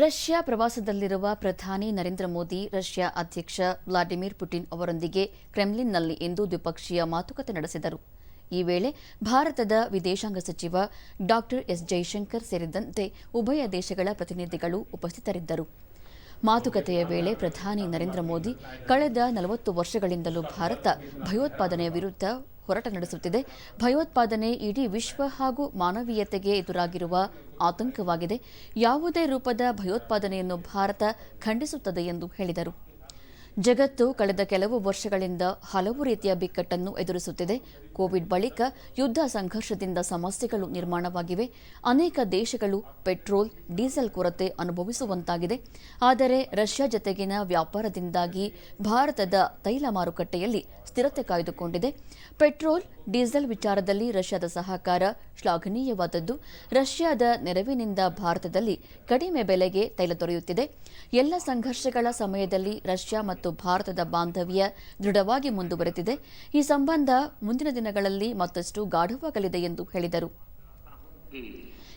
Russia ಪ್ರವಾಸದಲ್ಲಿರುವ ಪ್ರಧಾನಿ Narendra Modi, Russia ಅಧ್ಯಕ್ಷ ವ್ಲಾಡಿಮಿರ್ ಪುಟಿನ್ ಅವರೊಂದಿಗೆ ಕ್ರೆಮ್ಲಿನ್ನಲ್ಲಿ ಇಂದು ದ್ವಿಪಕ್ಷೀಯ ಮಾತುಕತೆ ನಡೆಸಿದರು. ಈ ವೇಳೆ ಭಾರತದ ವಿದೇಶಾಂಗ ಸಚಿವ ಡಾ ಎಸ್ ಜೈಶಂಕರ್ ಸೇರಿದಂತೆ ಉಭಯ ದೇಶಗಳ ಪ್ರತಿನಿಧಿಗಳು ಉಪಸ್ಥಿತರಿದ್ದರು. ಮಾತುಕತೆಯ ವೇಳೆ ಪ್ರಧಾನಿ ನರೇಂದ್ರ ಮೋದಿ, ಕಳೆದ ನಲವತ್ತು ವರ್ಷಗಳಿಂದಲೂ ಭಾರತ ಭಯೋತ್ಪಾದನೆಯ ವಿರುದ್ಧ ಹೋರಾಟ ನಡೆಸುತ್ತಿದೆ. ಭಯೋತ್ಪಾದನೆ ಇಡೀ ವಿಶ್ವ ಹಾಗೂ ಮಾನವೀಯತೆಗೆ ಎದುರಾಗಿರುವ ಆತಂಕವಾಗಿದೆ. ಯಾವುದೇ ರೂಪದ ಭಯೋತ್ಪಾದನೆಯನ್ನು ಭಾರತ ಖಂಡಿಸುತ್ತದೆ ಎಂದು ಹೇಳಿದರು. ಜಗತ್ತು ಕಳೆದ ಕೆಲವು ವರ್ಷಗಳಿಂದ ಹಲವು ರೀತಿಯ ಬಿಕ್ಕಟ್ಟನ್ನು ಎದುರಿಸುತ್ತಿದೆ. ಕೋವಿಡ್ ಬಳಿಕ ಯುದ್ಧ ಸಂಘರ್ಷದಿಂದ ಸಮಸ್ಯೆಗಳು ನಿರ್ಮಾಣವಾಗಿವೆ. ಅನೇಕ ದೇಶಗಳು ಪೆಟ್ರೋಲ್, ಡೀಸೆಲ್ ಕೊರತೆ ಅನುಭವಿಸುವಂತಾಗಿದೆ. ಆದರೆ ರಷ್ಯಾ ಜತೆಗಿನ ವ್ಯಾಪಾರದಿಂದಾಗಿ ಭಾರತದ ತೈಲ ಮಾರುಕಟ್ಟೆಯಲ್ಲಿ ಸ್ಥಿರತೆ ಕಾಯ್ದುಕೊಂಡಿದೆ. ಪೆಟ್ರೋಲ್, ಡೀಸೆಲ್ ವಿಚಾರದಲ್ಲಿ ರಷ್ಯಾದ ಸಹಕಾರ ಶ್ಲಾಘನೀಯವಾದದ್ದು. ರಷ್ಯಾದ ನೆರವಿನಿಂದ ಭಾರತದಲ್ಲಿ ಕಡಿಮೆ ಬೆಲೆಗೆ ತೈಲ ದೊರೆಯುತ್ತಿದೆ. ಎಲ್ಲ ಸಂಘರ್ಷಗಳ ಸಮಯದಲ್ಲಿ ರಷ್ಯಾ ಮತ್ತು ಭಾರತದ ಬಾಂಧವ್ಯ ದೃಢವಾಗಿ ಮುಂದುವರೆದಿದೆ. ಈ ಸಂಬಂಧ ಮುಂದಿನ ದಿನಗಳಲ್ಲಿ ಮತ್ತಷ್ಟು ಗಾಢವಾಗಲಿದೆ ಎಂದು ಹೇಳಿದರು.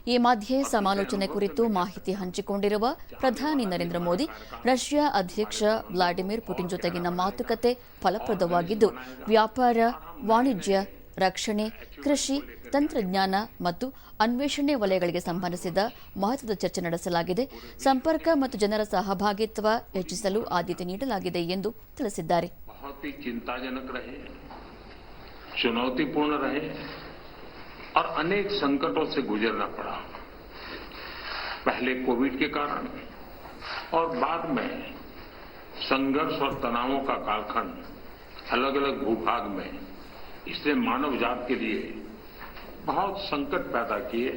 ಈ ಮಧ್ಯೆ ಸಮಾಲೋಚನೆ ಕುರಿತು ಮಾಹಿತಿ ಹಂಚಿಕೊಂಡಿರುವ ಪ್ರಧಾನಿ ನರೇಂದ್ರ ಮೋದಿ, ರಷ್ಯಾ ಅಧ್ಯಕ್ಷ ವ್ಲಾಡಿಮಿರ್ ಪುಟಿನ್ ಜೊತೆಗಿನ ಮಾತುಕತೆ ಫಲಪ್ರದವಾಗಿದ್ದು, ವ್ಯಾಪಾರ, ವಾಣಿಜ್ಯ, ರಕ್ಷಣೆ, ಕೃಷಿ ತಂತ್ರಜ್ಞಾನ ಮತ್ತು ಅನ್ವೇಷಣೆ ವಲಯಗಳಿಗೆ ಸಂಬಂಧಿಸಿದ ಮಹತ್ವದ ಚರ್ಚೆ ನಡೆಸಲಾಗಿದೆ ಸಂಪರ್ಕ ಮತ್ತು ಜನರ ಸಹಭಾಗಿತ್ವ ಹೆಚ್ಚಿಸಲು ಆದ್ಯತೆ ನೀಡಲಾಗಿದೆ ಎಂದು ತಿಳಿಸಿದ್ದಾರೆ बहुत ही चिंताजनक रहे चुनौतीपूर्ण रहे और अनेक संकटों से गुजरना पड़ा पहले कोविड के कारण और बाद में संघर्ष और तनावों का कालखंड अलग अलग भूभाग में इसने मानव जात के लिए बहुत संकट पैदा किए,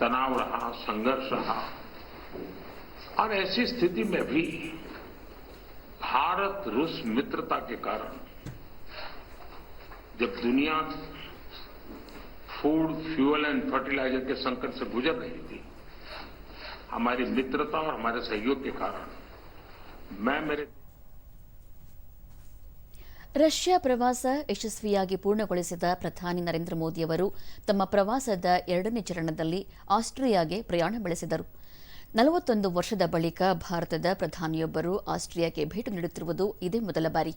तनाव रहा, संघर्ष रहा। और ऐसी स्थिति में भी भारत रूस मित्रता के कारण जब दुनिया फ़ूड फ्यूल एंड फर्टिलाइज़र के संकट से गुजर रही थी, हमारी मित्रता और हमारे सहयोग के कारण मैं मेरे ರಷ್ಯಾ ಪ್ರವಾಸ ಯಶಸ್ವಿಯಾಗಿ ಪೂರ್ಣಗೊಳಿಸಿದ ಪ್ರಧಾನಿ ನರೇಂದ್ರ ಮೋದಿಯವರು ತಮ್ಮ ಪ್ರವಾಸದ ಎರಡನೇ ಚರಣದಲ್ಲಿ ಆಸ್ಟ್ರಿಯಾಗೆ ಪ್ರಯಾಣ ಬೆಳೆಸಿದರು. ನಲವತ್ತೊಂದು ವರ್ಷದ ಬಳಿಕ ಭಾರತದ ಪ್ರಧಾನಿಯೊಬ್ಬರು ಆಸ್ಟ್ರಿಯಾಕ್ಕೆ ಭೇಟಿ ನೀಡುತ್ತಿರುವುದು ಇದೇ ಮೊದಲ ಬಾರಿ.